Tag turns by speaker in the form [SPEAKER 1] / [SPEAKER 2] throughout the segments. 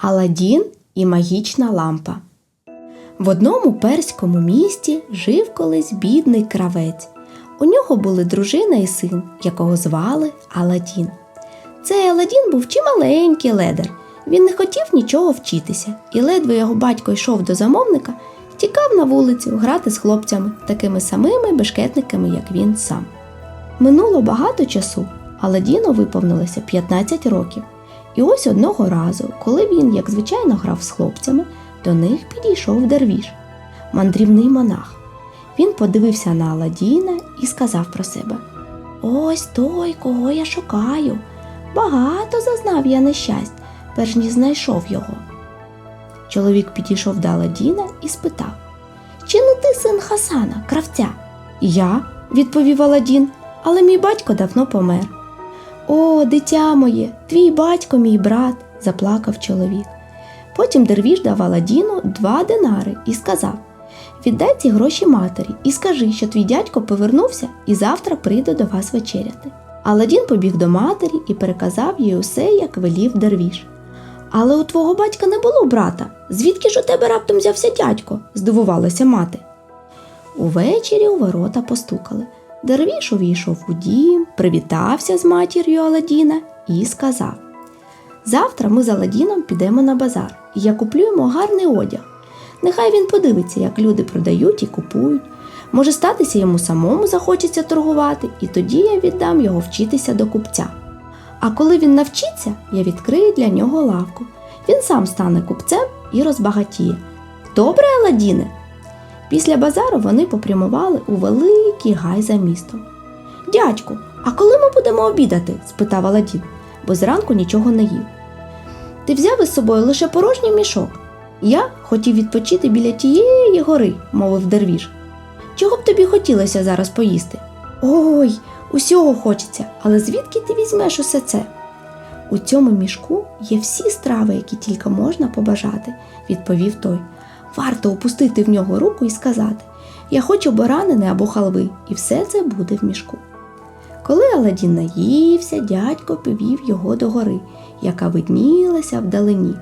[SPEAKER 1] Аладдін і магічна лампа. В одному перському місті жив колись бідний кравець. У нього були дружина і син, якого звали Аладдін. Цей Аладдін був чималенький ледар. Він не хотів нічого вчитися, і ледве його батько йшов до замовника, тікав на вулицю грати з хлопцями, такими самими бешкетниками, як він сам. Минуло багато часу, Аладдіну виповнилося 15 років. І ось одного разу, коли він, як звичайно, грав з хлопцями, до них підійшов дервіш, мандрівний монах. Він подивився на Аладдіна і сказав про себе: Ось той, кого я шукаю. Багато зазнав я нещасть, перш ніж знайшов його. Чоловік підійшов до Аладдіна і спитав: Чи не ти син Хасана, кравця? Я, відповів Аладдін, але мій батько давно помер. О, дитя моє, твій батько, мій брат, заплакав чоловік. Потім дервіш дав Аладдіну два динари і сказав: Віддай ці гроші матері і скажи, що твій дядько повернувся і завтра прийде до вас вечеряти. Аладдін побіг до матері і переказав їй усе, як велів дервіш. Але у твого батька не було брата. Звідки ж у тебе раптом взявся дядько? здивувалася мати. Увечері у ворота постукали. Дервіш увійшов у дім, привітався з матір'ю Аладдіна і сказав: Завтра ми з Аладдіном підемо на базар, і я куплю йому гарний одяг. Нехай він подивиться, як люди продають і купують. Може статися йому самому захочеться торгувати, і тоді я віддам його вчитися до купця. А коли він навчиться, я відкрию для нього лавку. Він сам стане купцем і розбагатіє. Добре, Аладдіне? Після базару вони попрямували у великий гай за містом. Дядьку, а коли ми будемо обідати? спитав Аладдін, бо зранку нічого не їв. Ти взяв із собою лише порожній мішок. Я хотів відпочити біля тієї гори, мовив дервіш. Чого б тобі хотілося зараз поїсти? Ой, усього хочеться, але звідки ти візьмеш усе це? У цьому мішку є всі страви, які тільки можна побажати, відповів той. Варто опустити в нього руку і сказати Я хочу баранини або халви, і все це буде в мішку. Коли Аладдін наївся, дядько повів його до гори, яка виднілася вдалині.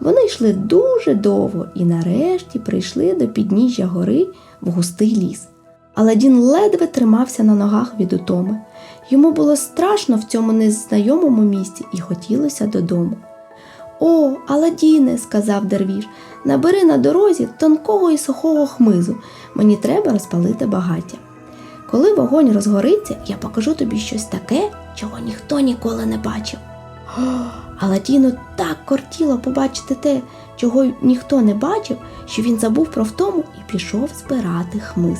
[SPEAKER 1] Вони йшли дуже довго і нарешті прийшли до підніжжя гори в густий ліс. Аладдін ледве тримався на ногах від утоми. Йому було страшно в цьому незнайомому місці і хотілося додому. О, Аладдіне, сказав дервіш, набери на дорозі тонкого і сухого хмизу. Мені треба розпалити багаття. Коли вогонь розгориться, я покажу тобі щось таке, чого ніхто ніколи не бачив. О, Аладдіну так кортіло побачити те, чого ніхто не бачив, що він забув про втому і пішов збирати хмиз.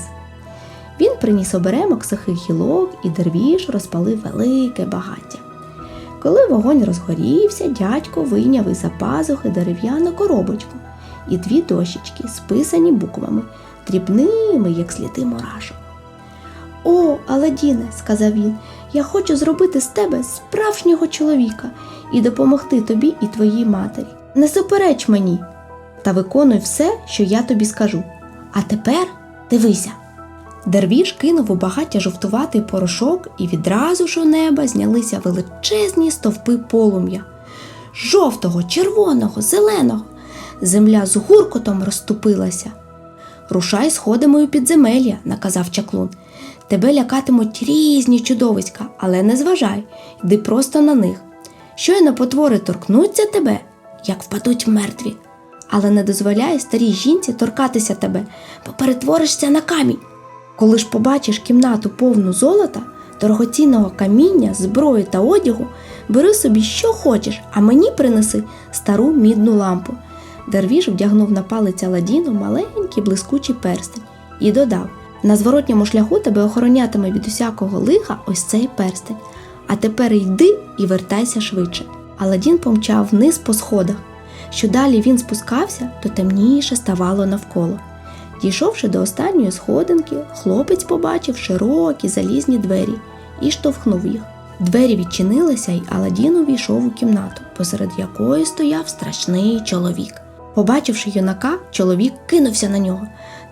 [SPEAKER 1] Він приніс оберемок сухих гілок, і дервіш розпалив велике багаття. Коли вогонь розгорівся, дядько вийняв із за пазухи дерев'яну коробочку і дві дощечки, списані буквами, дрібними, як сліди мурашок. О, Аладдіне, сказав він, я хочу зробити з тебе справжнього чоловіка і допомогти тобі і твоїй матері. Не супереч мені та виконуй все, що я тобі скажу. А тепер дивися. Дервіш кинув у багаття жовтуватий порошок, і відразу ж у неба знялися величезні стовпи полум'я. Жовтого, червоного, зеленого. Земля з гуркотом розступилася. Рушай сходами у підземелля, наказав чаклун. Тебе лякатимуть різні чудовиська, але не зважай, йди просто на них. Щойно потвори торкнуться тебе, як впадуть мертві, але не дозволяй старій жінці торкатися тебе, бо перетворишся на камінь. Коли ж побачиш кімнату повну золота, дорогоцінного каміння, зброї та одягу, бери собі, що хочеш, а мені принеси стару мідну лампу. Дервіш вдягнув на палець Аладдіну маленький блискучий перстень і додав: на зворотньому шляху тебе охоронятиме від усякого лиха ось цей перстень. А тепер йди і вертайся швидше. Аладдін помчав вниз по сходах. Що далі він спускався, то темніше ставало навколо. Дійшовши до останньої сходинки, хлопець побачив широкі залізні двері і штовхнув їх. Двері відчинилися, й Аладдін увійшов у кімнату, посеред якої стояв страшний чоловік. Побачивши юнака, чоловік кинувся на нього,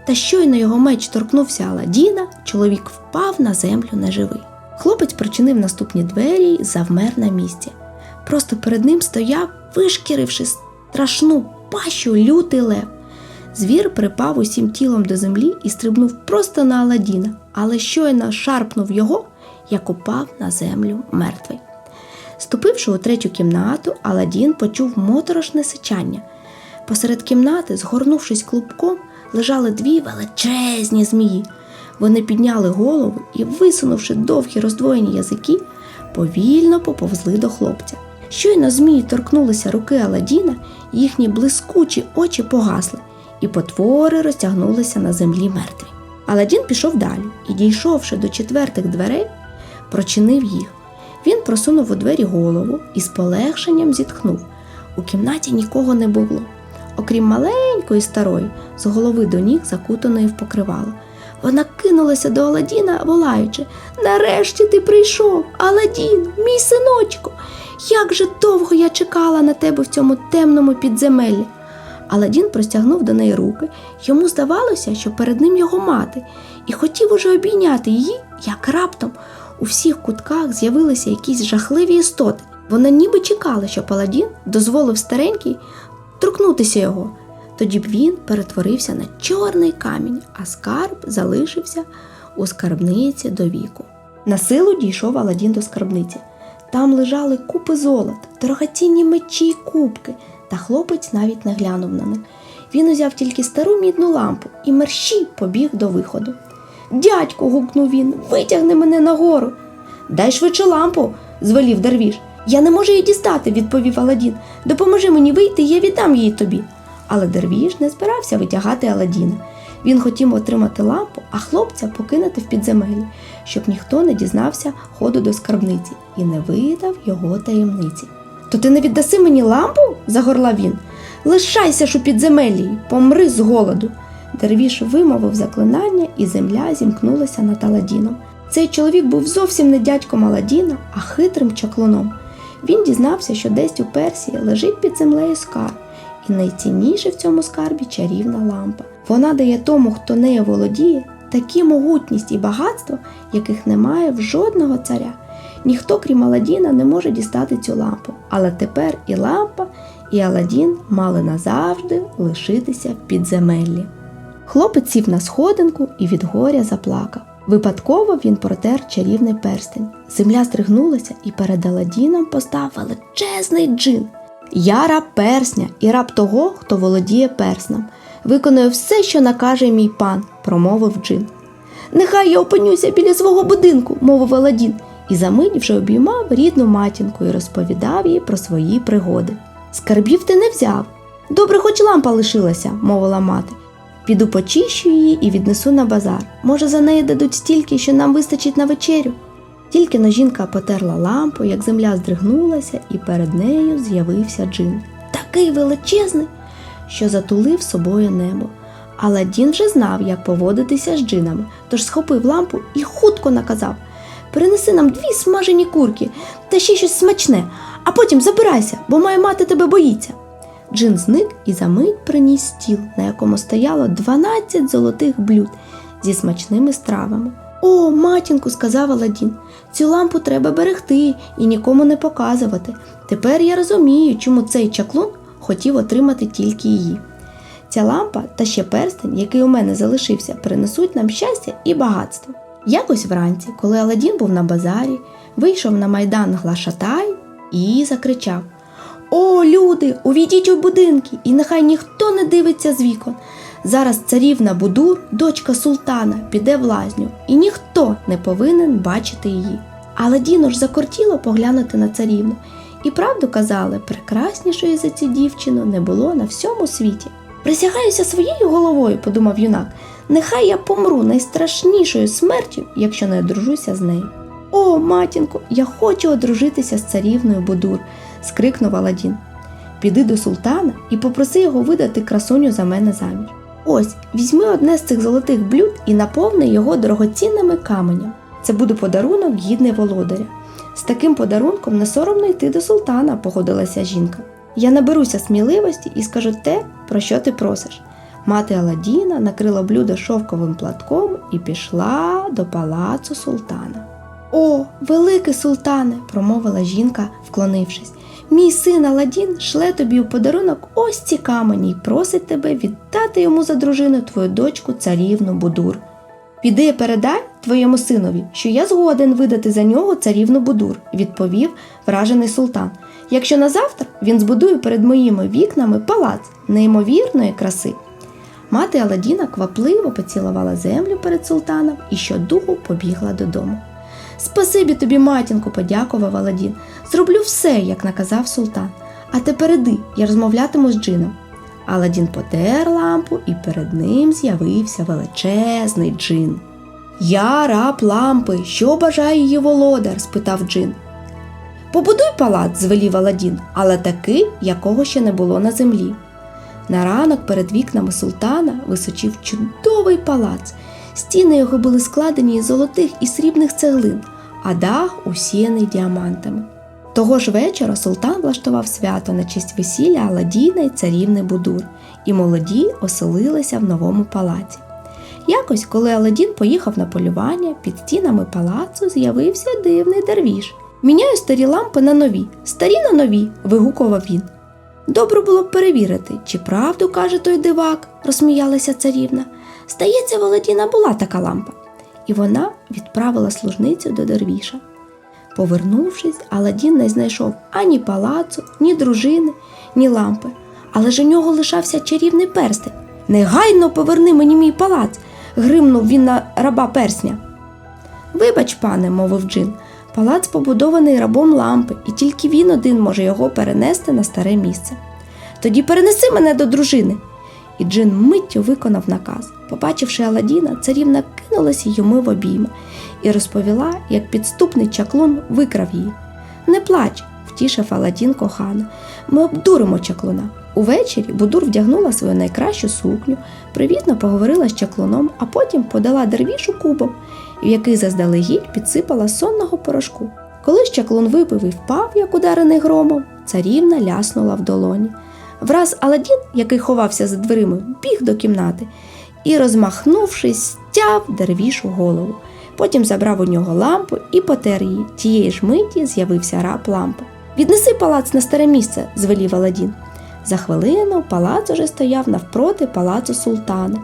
[SPEAKER 1] та щойно його меч торкнувся Аладдіна, чоловік впав на землю неживий. Хлопець причинив наступні двері й завмер на місці. Просто перед ним стояв, вишкіривши страшну пащу лютий лев. Звір припав усім тілом до землі і стрибнув просто на Аладдіна, але щойно шарпнув його, як упав на землю мертвий. Ступивши у третю кімнату, Аладдін почув моторошне сичання. Посеред кімнати, згорнувшись клубком, лежали дві величезні змії. Вони підняли голову і, висунувши довгі роздвоєні язики, повільно поповзли до хлопця. Щойно змії торкнулися руки Аладдіна, їхні блискучі очі погасли, і потвори розтягнулися на землі мертві. Аладдін пішов далі і, дійшовши до четвертих дверей, прочинив їх. Він просунув у двері голову і з полегшенням зітхнув. У кімнаті нікого не було, окрім маленької старої, з голови до ніг закутаної в покривало. Вона кинулася до Аладдіна, волаючи Нарешті ти прийшов, Аладдін, мій синочку. Як же довго я чекала на тебе в цьому темному підземеллі. Аладдін простягнув до неї руки, йому здавалося, що перед ним його мати, і хотів уже обійняти її, як раптом у всіх кутках з'явилися якісь жахливі істоти. Вона ніби чекала, що Паладін дозволив старенький торкнутися його. Тоді б він перетворився на чорний камінь, а скарб залишився у скарбниці до віку. На силу дійшов Аладдін до скарбниці. Там лежали купи золота, дорогоцінні мечі й кубки, та хлопець навіть не глянув на них. Він узяв тільки стару мідну лампу і мерщій побіг до виходу. Дядьку, гукнув він, витягни мене нагору. Дай швидше лампу, звелів Дарвіш. Я не можу її дістати, відповів Аладдін. Допоможи мені вийти, я віддам її тобі. Але Дервіш не збирався витягати Аладдіна. Він хотів отримати лампу, а хлопця покинути в підземелі, щоб ніхто не дізнався ходу до скарбниці і не видав його таємниці. То ти не віддаси мені лампу? загорлав він. Лишайся ж у підземеллі, помри з голоду. Дервіш вимовив заклинання, і земля зімкнулася над Аладдіном. Цей чоловік був зовсім не дядьком Аладдіна, а хитрим чаклуном. Він дізнався, що десь у Персії лежить під землею скарб, і найцінніше в цьому скарбі чарівна лампа. Вона дає тому, хто нею володіє, такі могутність і багатство, яких немає в жодного царя. Ніхто, крім Аладдіна, не може дістати цю лампу. Але тепер і лампа, і Аладдін мали назавжди лишитися в підземеллі. Хлопець сів на сходинку і від горя заплакав. Випадково він протер чарівний перстень. Земля стригнулася, і перед Аладдіном постав величезний джин. Я раб персня і раб того, хто володіє персном. Виконую все, що накаже мій пан, промовив джин. Нехай я опинюся біля свого будинку, мовив Аладдін, і за мить вже обіймав рідну матінку і розповідав їй про свої пригоди. Скарбів ти не взяв. Добре, хоч лампа лишилася, мовила мати. Піду почищу її і віднесу на базар. Може, за неї дадуть стільки, що нам вистачить на вечерю. Тільки но жінка потерла лампу, як земля здригнулася, і перед нею з'явився джин. Такий величезний, що затулив собою небо. Аладдін вже знав, як поводитися з джинами, тож схопив лампу і хутко наказав Принеси нам дві смажені курки та ще щось смачне, а потім забирайся, бо моя мати тебе боїться. Джин зник і за мить приніс стіл, на якому стояло 12 золотих блюд зі смачними стравами. О, матінку, сказав Аладдін, цю лампу треба берегти і нікому не показувати. Тепер я розумію, чому цей чаклун хотів отримати тільки її. Ця лампа та ще перстень, який у мене залишився, принесуть нам щастя і багатство. Якось вранці, коли Аладдін був на базарі, вийшов на майдан Глашатай і закричав О, люди, увійдіть у будинки, і нехай ніхто не дивиться з вікон. Зараз царівна Будур, дочка султана, піде в лазню, і ніхто не повинен бачити її. Але Діно ж закортіло поглянути на царівну, і правду казали, прекраснішої за цю дівчину не було на всьому світі. Присягаюся своєю головою, подумав юнак. Нехай я помру найстрашнішою смертю, якщо не одружуся з нею. О, матінко, я хочу одружитися з царівною Будур, скрикнув Аладдін. Піди до султана і попроси його видати красуню за мене заміж. Ось, візьми одне з цих золотих блюд і наповни його дорогоцінними каменем. Це буде подарунок гідний володаря. З таким подарунком не соромно йти до султана, погодилася жінка. Я наберуся сміливості і скажу те, про що ти просиш. Мати Аладдіна накрила блюдо шовковим платком і пішла до палацу султана. О, великий султане, промовила жінка, вклонившись. Мій син Аладдін шле тобі у подарунок ось ці камені й просить тебе віддати йому за дружину твою дочку царівну Будур. Піди передай твоєму синові, що я згоден видати за нього царівну Будур, відповів вражений султан. Якщо на завтра він збудує перед моїми вікнами палац неймовірної краси. Мати Аладдіна квапливо поцілувала землю перед султаном і щодуху побігла додому. Спасибі тобі, матінко, подякував Аладдін. Зроблю все, як наказав султан. А тепер іди, я розмовлятиму з джином. Аладдін потер лампу, і перед ним з'явився величезний джин. Я раб лампи, що бажає її володар? спитав джин. Побудуй палац, звелів Аладдін, але такий, якого ще не було на землі. На ранок перед вікнами султана височив чудовий палац. Стіни його були складені із золотих і срібних цеглин, а дах усіяний діамантами. Того ж вечора султан влаштував свято на честь весілля Аладдіна й царівни Будур, і молоді оселилися в новому палаці. Якось, коли Аладдін поїхав на полювання, під стінами палацу з'явився дивний дервіш. Міняю старі лампи на нові, старі на нові, вигукував він. Добре було б перевірити, чи правду каже той дивак, розсміялася царівна. Здається, в Аладдіна була така лампа. І вона відправила служницю до дервіша. Повернувшись, Аладдін не знайшов ані палацу, ні дружини, ні лампи, але ж у нього лишався чарівний перстень. Негайно поверни мені мій палац, гримнув він на раба персня. Вибач, пане, мовив Джин, палац побудований рабом лампи, і тільки він один може його перенести на старе місце. Тоді перенеси мене до дружини. І Джин миттю виконав наказ. Побачивши Аладдіна, царівна кинулася йому в обійми і розповіла, як підступний чаклун викрав її. Не плач, втішив Аладдін кохану. Ми обдуримо чаклуна. Увечері Будур вдягнула свою найкращу сукню, привітно поговорила з чаклуном, а потім подала дервішу кубок, в який заздалегідь підсипала сонного порошку. Коли ж чаклун випив і впав, як ударений громом, царівна ляснула в долоні. Враз Аладдін, який ховався за дверима, біг до кімнати і, розмахнувшись, стяв дервішу голову. Потім забрав у нього лампу і потер її. Тієї ж миті з'явився раб лампи. Віднеси палац на старе місце, звелів Аладдін. За хвилину палац уже стояв навпроти палацу султана,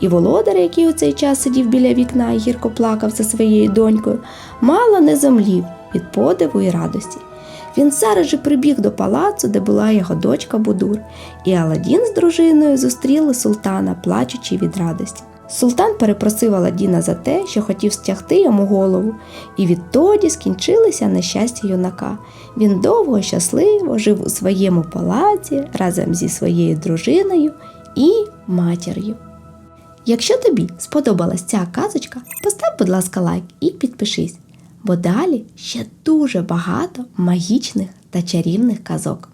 [SPEAKER 1] і володар, який у цей час сидів біля вікна і гірко плакав за своєю донькою, мало не зомлів від подиву і радості. Він зараз же прибіг до палацу, де була його дочка Будур, і Аладдін з дружиною зустріли султана, плачучи від радості. Султан перепросив Аладдіна за те, що хотів стягти йому голову, і відтоді скінчилися нещастя юнака. Він довго і щасливо жив у своєму палаці разом зі своєю дружиною і матір'ю. Якщо тобі сподобалась ця казочка, постав, будь ласка, лайк і підпишись, бо далі ще дуже багато магічних та чарівних казок.